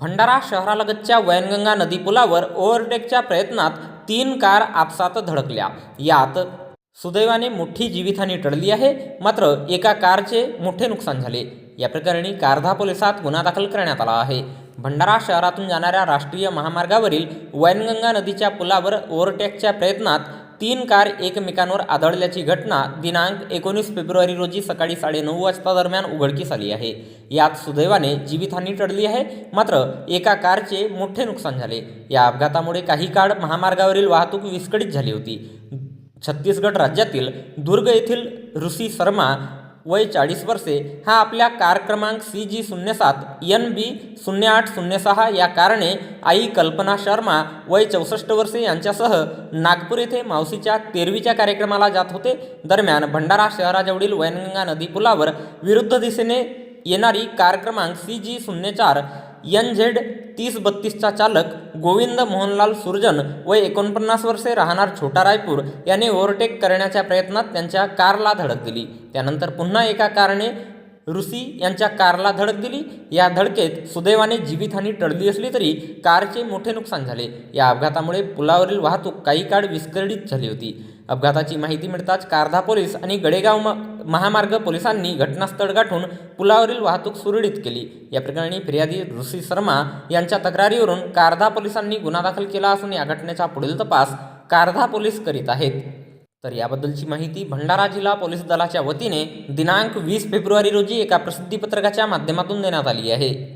भंडारा शहरालगतच्या वैनगंगा नदी पुलावर ओव्हरटेकच्या प्रयत्नात तीन कार आपसात धडकल्या. यात सुदैवाने मोठी जीवितहानी टळली आहे मात्र एका कारचे मोठे नुकसान झाले. या प्रकरणी कारधा पोलिसात गुन्हा दाखल करण्यात आला आहे. भंडारा शहरातून जाणाऱ्या राष्ट्रीय महामार्गावरील वैनगंगा नदीच्या पुलावर ओव्हरटेकच्या प्रयत्नात तीन कार एकमेकांवर आदळल्याची घटना दिनांक एकोणीस फेब्रुवारी रोजी सकाळी साडेनऊ वाजता दरम्यान उघडकीस आली आहे. यात सुदैवाने जीवितहानी टळली आहे मात्र एका कारचे मोठे नुकसान झाले. या अपघातामुळे काही काळ महामार्गावरील वाहतूक विस्कळीत झाली होती. छत्तीसगड राज्यातील दुर्ग येथील ऋषी शर्मा वय चाळीस वर्षे हा आपल्या कार क्रमांक सी जी शून्य सात एन बी शून्य आठ शून्य सहा या कारणे आई कल्पना शर्मा वय चौसष्ट वर्षे यांच्यासह नागपूर येथे मावशीच्या तेरवीच्या कार्यक्रमाला जात होते. दरम्यान भंडारा शहराजवळील वैनगंगा नदी पुलावर विरुद्ध दिशेने येणारी कार क्रमांक सी जी शून्य चार एन झेड तीस बत्तीसचा चालक गोविंद मोहनलाल सुरजन व एकोणपन्नास वर्षे राहणार छोटा रायपूर याने ओव्हरटेक करण्याच्या प्रयत्नात त्यांच्या कारला धडक दिली. त्यानंतर पुन्हा एका कारने ऋषी यांच्या कारला धडक दिली. या धडकेत सुदैवाने जीवितहानी टळली असली तरी कारचे मोठे नुकसान झाले. या अपघातामुळे पुलावरील वाहतूक काही काळ विस्कळीत झाली होती. अपघाताची माहिती मिळताच कारधा पोलीस आणि गडेगाव म- महामार्ग पोलिसांनी घटनास्थळ गाठून पुलावरील वाहतूक सुरळीत केली. या प्रकरणी फिर्यादी ऋषी शर्मा यांच्या तक्रारीवरून कारधा पोलिसांनी गुन्हा दाखल केला असून या घटनेचा पुढील तपास कारधा पोलीस करीत आहेत. तर याबद्दलची माहिती भंडारा जिल्हा पोलीस दलाच्या वतीने दिनांक वीस फेब्रुवारी रोजी एका प्रसिद्धीपत्रकाच्या माध्यमातून देण्यात आली आहे.